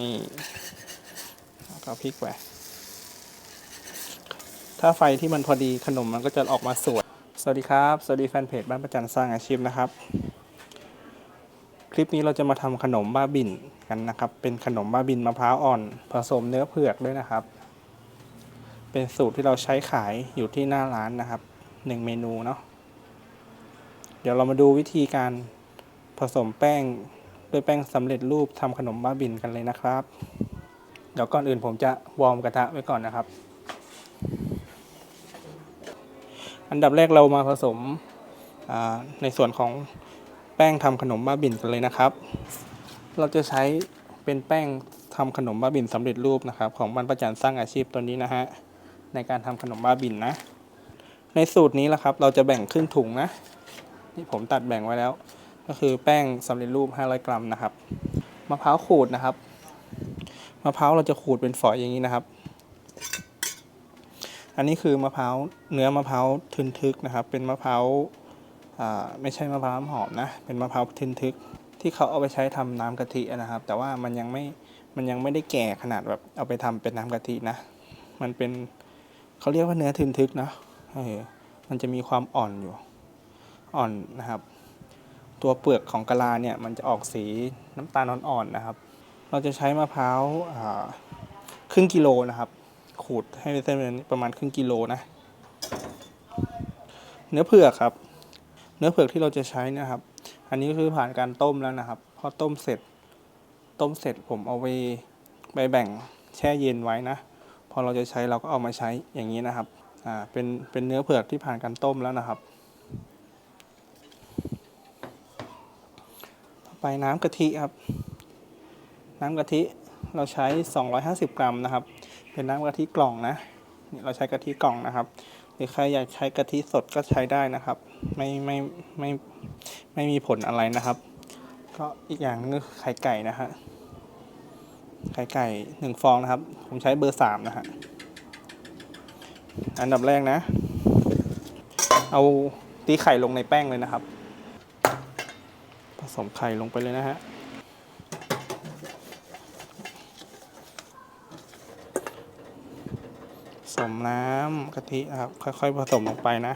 นี่แล้วก็พลิกไปถ้าไฟที่มันพอดีขนมมันก็จะออกมาสวย สวัสดีครับ สวัสดีแฟนเพจบ้านประจันสร้างอาชีพนะครับ คลิปนี้เราจะมาทำขนมบ้าบินกันนะครับ เป็นขนมบ้าบินมะพร้าวอ่อน ผสมเนื้อเผือกด้วยนะครับ เป็นสูตรที่เราใช้ขายอยู่ที่หน้าร้านนะครับหนึ่งเมนูเนาะ เดี๋ยวเรามาดูวิธีการผสมแป้ง ด้วยแป้งสำเร็จรูปทำขนมบ้าบินกันเลยนะครับ เดี๋ยวก่อนอื่นผมจะวอร์มกระทะไว้ก่อนนะครับ อันดับแรกเรามาผสมในส่วนของแป้งทำขนมบ้าบินกันเลยนะครับ เราจะใช้เป็นแป้งทำขนมบ้าบินสำเร็จรูปนะครับของบรรพจันทร์สร้างอาชีพตัวนี้นะฮะในการทำขนมบ้าบินนะ ในสูตรนี้แหละครับ เราจะแบ่งครึ่งถุงนะที่ผมตัดแบ่งไว้แล้ว ก็คือแป้งสำเร็จรูป 500 กรัมนะครับมะพร้าวขูดนะครับมะพร้าวเราจะขูดเป็นฝอยอย่างนี้นะครับ อันนี้คือมะพร้าวเนื้อมะพร้าวทึนทึกนะครับ เป็นมะพร้าวไม่ใช่มะพร้าวหอมนะ เป็นมะพร้าวทึนทึกที่เขาเอาไปใช้ทำน้ำกะทินะครับ แต่ว่ามันยังไม่มันยังไม่ได้แก่ขนาดแบบเอาไปทำเป็นน้ำกะทินะ มันเป็นเขาเรียกว่าเนื้อทึนทึกนะเออมันจะมีความอ่อนอยู่ อ่อนนะครับ ตัวเปลือกของกะลาเนี่ยมันจะออกสีน้ำตาลอ่อนๆนะครับ เราจะใช้มะพร้าวครึ่งกิโลนะครับขูดให้เป็นเส้นเป็นประมาณครึ่งกิโลนะ เนื้อเผือกครับ เนื้อเผือกที่เราจะใช้นะครับ อันนี้ก็คือผ่านการต้มแล้วนะครับพอต้มเสร็จ ต้มเสร็จผมเอาไปไปแบ่งแช่เย็นไว้นะ พอเราจะใช้เราก็เอามาใช้อย่างนี้นะครับ อ่า เป็น เป็นเนื้อเผือกที่ผ่านการต้มแล้วนะครับ ต่อ ไปน้ำกะทิครับ น้ำกะทิเราใช้ 250 กรัมนะครับ เป็นน้ำกะทิกล่องนะนี่เราใช้กะทิกล่องนะครับ หรือใครอยากใช้กะทิสดก็ใช้ได้นะครับ ไม่ไม่ไม่ไม่มีผลอะไรนะครับ ก็อีกอย่างนึงก็คือไข่ไก่นะฮะ ไข่ไก่หนึ่งฟองนะครับ ผมใช้เบอร์สามนะฮะ อันดับแรกนะ เอาตีไข่ลงในแป้งเลยนะครับ สมไข่ลงไปเลยนะฮะผสมน้ำกะทินะครับ ค่อยๆผสมลงไปนะ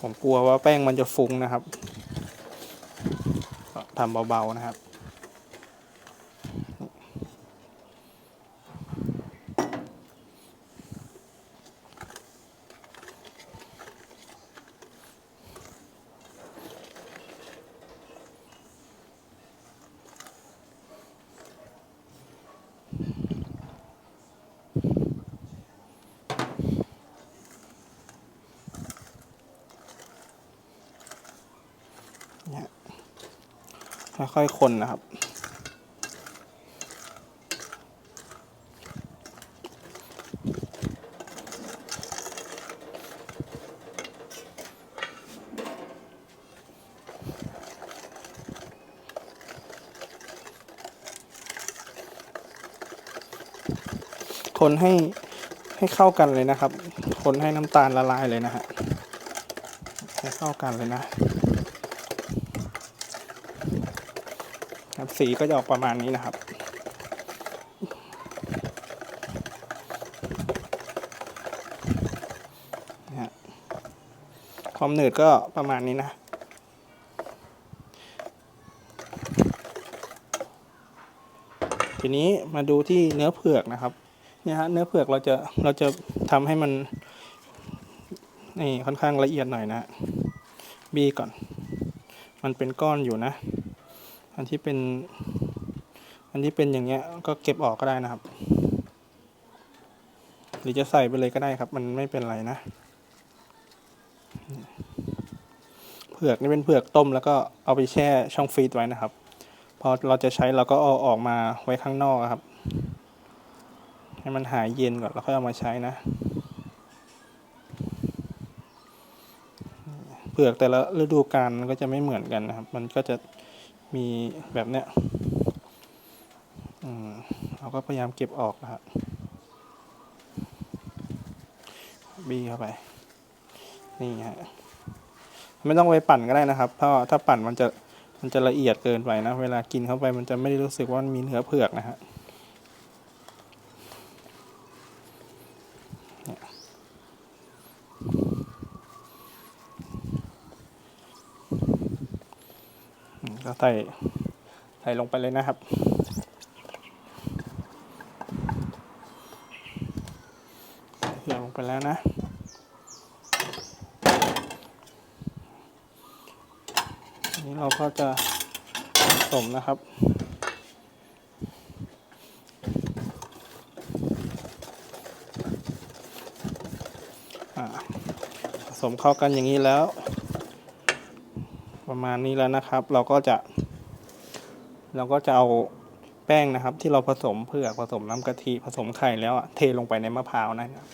ผมกลัวว่าแป้งมันจะฟุ้งนะครับทำเบาๆนะครับ ค่อยๆคนนะครับ คนให้ให้เข้ากันเลยนะครับ คนให้น้ำตาลละลายเลยนะฮะให้เข้ากันเลยนะ ครับ สีก็จะออกประมาณนี้นะครับนะฮะความหนืดก็ประมาณนี้นะทีนี้มาดูที่เนื้อเผือกนะครับเนี่ยฮะเนื้อเผือกเราจะเราจะทำให้มันนี่ค่อนข้างละเอียดหน่อยนะบีก่อน มันเป็นก้อนอยู่นะ อันที่เป็น อันที่เป็นอย่างเงี้ยก็เก็บออกก็ได้นะครับ หรือจะใส่ไปเลยก็ได้ครับ มันไม่เป็นไรนะ เผือกนี่เป็นเผือกต้มแล้วก็เอาไปแช่ช่องฟรีซไว้นะครับ พอเราจะใช้เราก็เอาออกมาไว้ข้างนอกครับ ให้มันหายเย็นก่อนแล้วค่อยเอามาใช้นะเผือกแต่ละฤดูกาลมันก็จะไม่เหมือนกันนะครับ มันก็จะ มีแบบเนี้ยเราก็พยายามเก็บออกนะครับบีเข้าไป นี่ฮะ ไม่ต้องไปปั่นก็ได้นะครับเพราะว่าถ้าปั่นมันจะมันจะละเอียดเกินไปนะ เวลากินเข้าไปมันจะไม่ได้รู้สึกว่ามันมีเนื้อเผือกนะฮะเนี่ยอืมก็ ใส่ใส่ลงไปเลยนะครับเผือกลงไปแล้วนะ นี้เราก็จะผสมนะครับผสมเข้ากันอย่างนี้แล้ว ประมาณนี้แล้วนะครับ เราก็จะ เราก็จะเอาแป้งนะครับ ที่เราผสมเผือกผสมน้ำกะทิผสมไข่แล้วอะเทลงไปในมะพร้าวนะครับ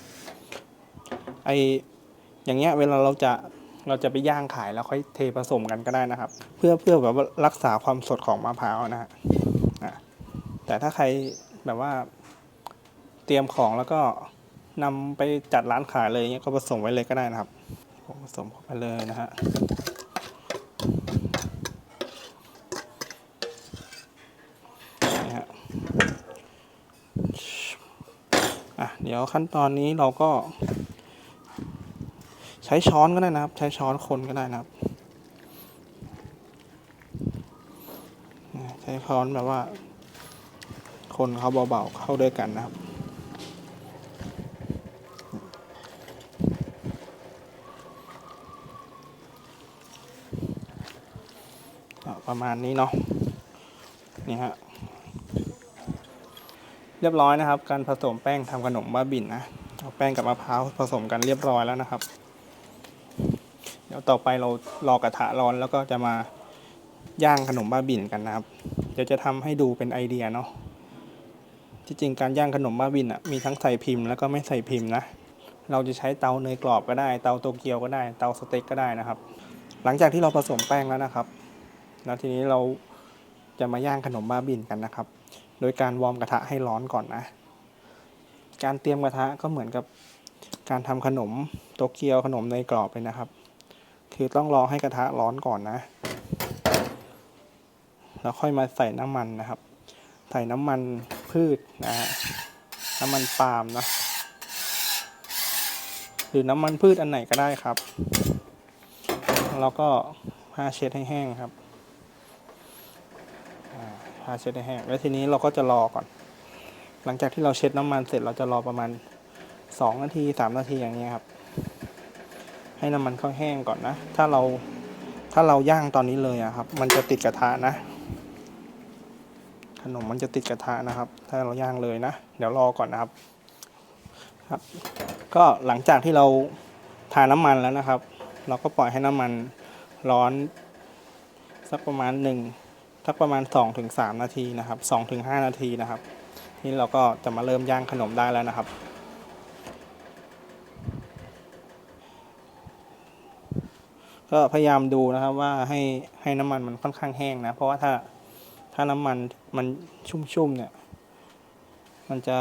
ไออย่างเงี้ยเวลาเราจะเราจะไปย่างขายแล้วค่อยเทผสมกันก็ได้นะครับ เพื่อเพื่อแบบว่ารักษาความสดของมะพร้าวนะฮะแต่ถ้าใครแบบว่าเตรียมของแล้วก็นำไปจัดร้านขายเลยเงี้ยก็ผสมไว้เลยก็ได้นะครับ ผสมเข้าไปเลยนะฮะ นี่ฮะอะ เดี๋ยวขั้นตอนนี้เราก็ ใช้ช้อนก็ได้นะครับ ใช้ช้อนคนก็ได้นะครับ ใช้ช้อนแบบว่า คนเขาเบาๆเข้าด้วยกันนะครับประมาณนี้เนาะนี่ฮะ รียบร้อยนะครับ การผสมแป้งทำขนมบ้าบินนะเอาแป้งกับมะพร้าวผสมกันเรียบร้อยแล้วนะครับ เดี๋ยวต่อไปเรารอกระทะร้อนแล้วก็จะมาย่างขนมบ้าบินกันนะครับ เดี๋ยวจะทำให้ดูเป็นไอเดียเนาะที่จริงการย่างขนมบ้าบินอะมีทั้งใส่พิมพ์แล้วก็ไม่ใส่พิมพ์นะเราจะใช้เตาเนยกรอบก็ได้ เตาโตเกียวก็ได้ เตาสเต็กก็ได้นะครับ หลังจากที่เราผสมแป้งแล้วนะครับ แล้วทีนี้เราจะมาย่างขนมบ้าบินกันนะครับ โดยการวอร์มกระทะให้ร้อนก่อนนะ การเตรียมกระทะก็เหมือนกับการทำขนมโตเกียวขนมเนกรอบเลยนะครับ คือต้องรอให้กระทะร้อนก่อนนะ แล้วค่อยมาใส่น้ำมันนะครับ ใส่น้ำมันพืชนะฮะน้ำมันปาล์มนะหรือน้ำมันพืชอันไหนก็ได้ครับ แล้วก็ผ้าเช็ดให้แห้งครับ ทาเช็ดให้แห้งแล้วทีนี้เราก็จะรอก่อน หลังจากที่เราเช็ดน้ำมันเสร็จเราจะรอประมาณ 2 นาที 3 นาทีอย่างนี้ครับ ให้น้ำมันเข้าแห้งก่อนนะ ถ้าเราถ้าเราย่างตอนนี้เลยอะครับ มันจะติดกระทะนะ ขนมมันจะติดกระทะนะครับ ถ้าเราย่างเลยนะ เดี๋ยวรอก่อนนะครับ ครับ ก็หลังจากที่เราทาน้ำมันแล้วนะครับ เราก็ปล่อยให้น้ำมันร้อนสักประมาณหนึ่ง ทักประมาณ 2-3 นาทีนะครับ 2-5 นาทีนะครับ ที่เราก็จะมาเริ่มย่างขนมได้แล้วนะครับก็พยายามดูนะครับว่าให้ให้น้ำมันมันค่อนข้างแห้งนะ เพราะว่าถ้าถ้าน้ำมันมันชุ่มๆเนี่ย มันจะ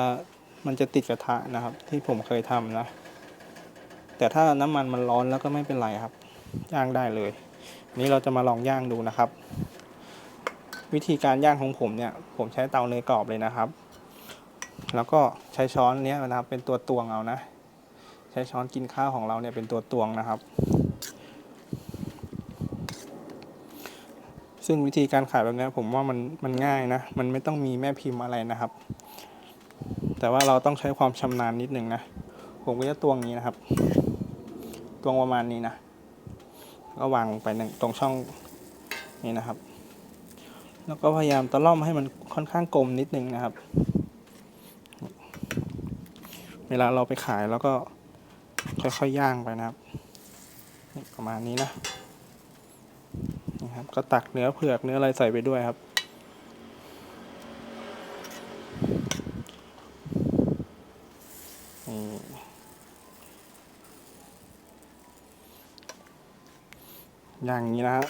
มันจะติดกระทะนะครับ ที่ผมเคยทำนะ แต่ถ้าน้ำมันมันร้อนแล้วก็ไม่เป็นไรครับ ย่างได้เลย นี้เราจะมาลองย่างดูนะครับ วิธีการย่างของผมเนี่ย ผมใช้เตาเนยกรอบเลยนะครับ แล้วก็ใช้ช้อนเนี้ยนะครับเป็นตัวตวงเอานะ ใช้ช้อนกินข้าวของเราเนี่ยเป็นตัวตวงนะครับ ซึ่งวิธีการขายแบบนี้ผมว่ามันมันง่ายนะ มันไม่ต้องมีแม่พิมพ์อะไรนะครับ แต่ว่าเราต้องใช้ความชำนาญนิดนึงนะ ผมก็จะตวงอย่างนี้นะครับตวงประมาณนี้นะ ก็วางลงไปหนึ่งตรงช่องนี้นะครับ แล้วก็พยายามตะล่อมให้มันค่อนข้างกลมนิดนึงนะครับ เวลาเราไปขายแล้วก็ค่อยๆย่างไปนะครับประมาณนี้นะนี่ครับก็ตักเนื้อเผือกเนื้ออะไรใส่ไปด้วยครับ อย่างนี้นะฮะ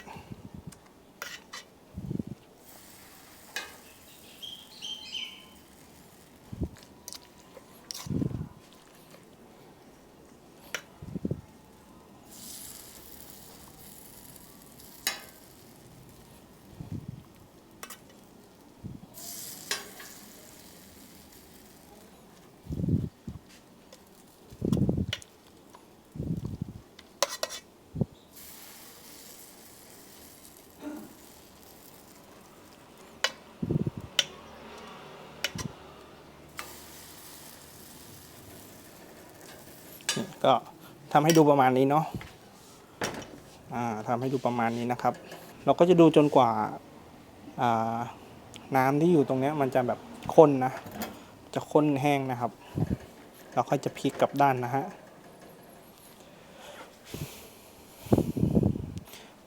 ก็ทำให้ดูประมาณนี้เนาะอ่าทำให้ดูประมาณนี้นะครับ เราก็จะดูจนกว่าอ่าน้ำที่อยู่ตรงนี้มันจะแบบข้นนะ จะข้นแห้งนะครับ เราค่อยจะพลิกกลับด้านนะฮะ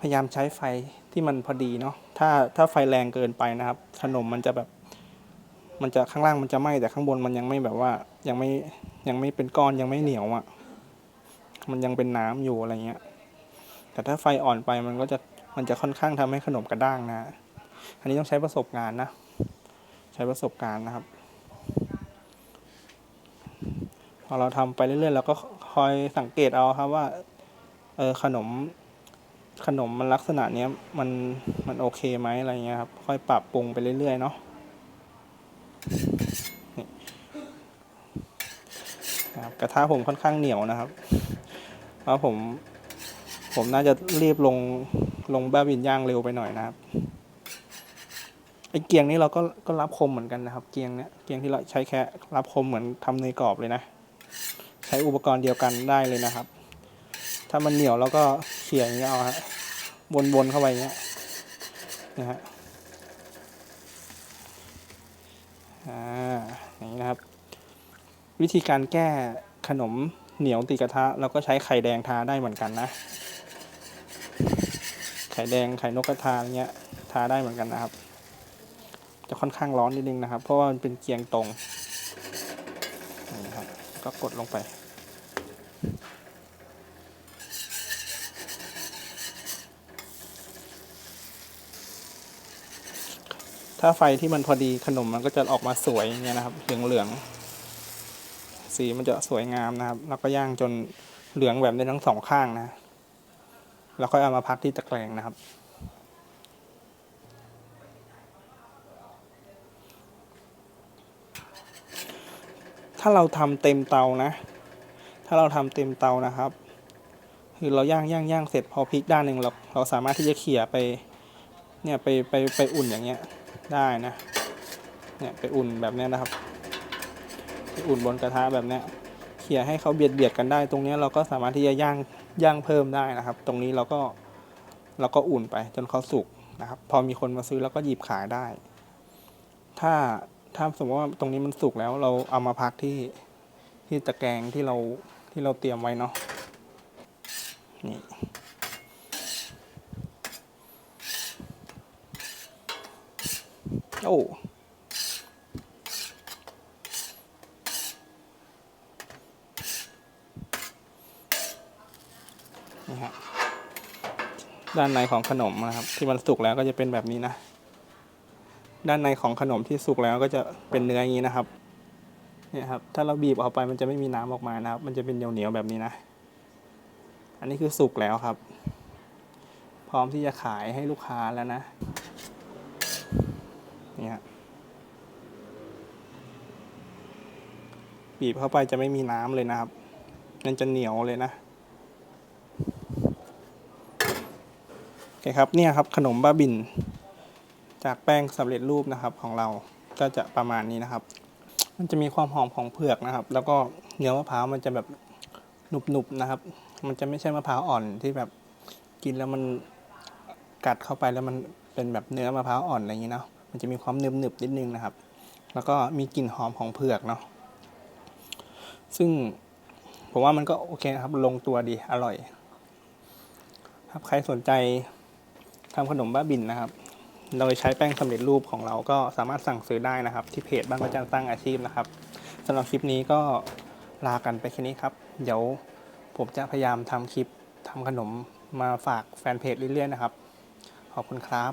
พยายามใช้ไฟที่มันพอดีเนาะ ถ้าถ้าไฟแรงเกินไปนะครับ ขนมมันจะแบบ มันจะข้างล่างมันจะไหม้แต่ข้างบนมันยังไม่แบบว่ายังไม่ยังไม่เป็นก้อนยังไม่เหนียวอะ่ะ มันยังเป็นน้ำอยู่อะไรเงี้ย แต่ถ้าไฟอ่อนไปมันก็จะมันจะค่อนข้างทำให้ขนมกระด้างนะ อันนี้ต้องใช้ประสบการณ์นะ ใช้ประสบการณ์นะครับ พอเราทำไปเรื่อยๆเราก็คอยสังเกตเอาครับว่า เออขนมขนมมันลักษณะเนี้ยมันมันโอเคไหมอะไรเงี้ยครับ ค่อยปรับปรุงไปเรื่อยๆเนาะกระทะผมค่อนข้างเหนียวนะครับ เพราผม ผมน่าจะรีบลงลงแบ้าบินย่างเร็วไปหน่อยนะครับไอ้เกียงนี้เราก็ก็รับคมเหมือนกันนะครับ เกียงเนี้ยเกียงที่เราใช้แค่รับคมเหมือนทำเนยกรอบเลยนะ ใช้อุปกรณ์เดียวกันได้เลยนะครับ ถ้ามันเหนียวแล้วก็เขี่ยอย่างเงี้ยเอาฮะวนๆเข้าไปอย่างเงี้ยนะฮะอ่าอย่างนี้นะครับ วิธีการแก้ขนม เหนียวติดกระทะเราก็ใช้ไข่แดงทาได้เหมือนกันนะ ไข่แดงไข่นกกระทาเงี้ยทาได้เหมือนกันนะครับ จะค่อนข้างร้อนนิดนึงนะครับ เพราะว่ามันเป็นเกียงตรงนี่นะครับก็กดลงไป ถ้าไฟที่มันพอดีขนมมันก็จะออกมาสวยเงี้ยนะครับเหลืองเหลือง สีมันจะสวยงามนะครับ แล้วก็ย่างจนเหลืองแบบได้ทั้งสองข้างนะ แล้วค่อยเอามาพักที่ตะแกรงนะครับ ถ้าเราทำเต็มเตานะ ถ้าเราทำเต็มเตานะครับ คือเราย่างย่างย่างเสร็จพอพลิกด้านหนึ่งเราเราสามารถที่จะเขี่ยไปเนี่ยไปไปไปอุ่นอย่างเงี้ยได้นะ เนี่ยไปอุ่นแบบเนี้ยนะครับ อุ่นบนกระทะแบบเนี้ยเขี่ยให้เขาเบียดเบียดกันได้ ตรงนี้เราก็สามารถที่จะย่างย่างเพิ่มได้นะครับ ตรงนี้เราก็เราก็อุ่นไปจนเขาสุกนะครับ พอมีคนมาซื้อเราก็หยิบขายได้ ถ้าถ้าสมมติว่าตรงนี้มันสุกแล้วเราเอามาพักที่ที่ตะแกรงที่เราที่เราเตรียมไว้เนาะนี่โอ้ นี่ฮะด้านในของขนมนะครับ ที่มันสุกแล้วก็จะเป็นแบบนี้นะ ด้านในของขนมที่สุกแล้วก็จะเป็นเนื้ออย่างนี้นะครับเนี่ยครับ ถ้าเราบีบออกไปมันจะไม่มีน้ำออกมานะครับ มันจะเป็นเหนียวๆแบบนี้นะ อันนี้คือสุกแล้วครับ พร้อมที่จะขายให้ลูกค้าแล้วนะนี่ฮะบีบเข้าไปจะไม่มีน้ำเลยนะครับมันจะเหนียวเลยนะ โอเคครับเนี่ยครับขนมบ้าบิน จากแป้งสำเร็จรูปนะครับของเราก็จะประมาณนี้นะครับ มันจะมีความหอมของเผือกนะครับ แล้วก็เนื้อมะพร้าวมันจะแบบหนุบๆนะครับ มันจะไม่ใช่มะพร้าวอ่อนที่แบบกินแล้วมันกัดเข้าไปแล้วมันเป็นแบบเนื้อมะพร้าวอ่อนอะไรอย่างนี้เนาะมันจะมีความหนึบๆนิดนึงนะครับ แล้วก็มีกลิ่นหอมของเผือกเนาะซึ่งผมว่ามันก็โอเคนะครับลงตัวดีอร่อย ครับใครสนใจ ทำขนมบ้าบินนะครับ โดยใช้แป้งสำเร็จรูปของเราก็สามารถสั่งซื้อได้นะครับ ที่เพจบ้านประจันสร้างอาชีพนะครับสำหรับคลิปนี้ก็ลากันไปแค่นี้ครับ เดี๋ยวผมจะพยายามทำคลิปทำขนมมาฝากแฟนเพจเรื่อยๆนะครับ ขอบคุณครับ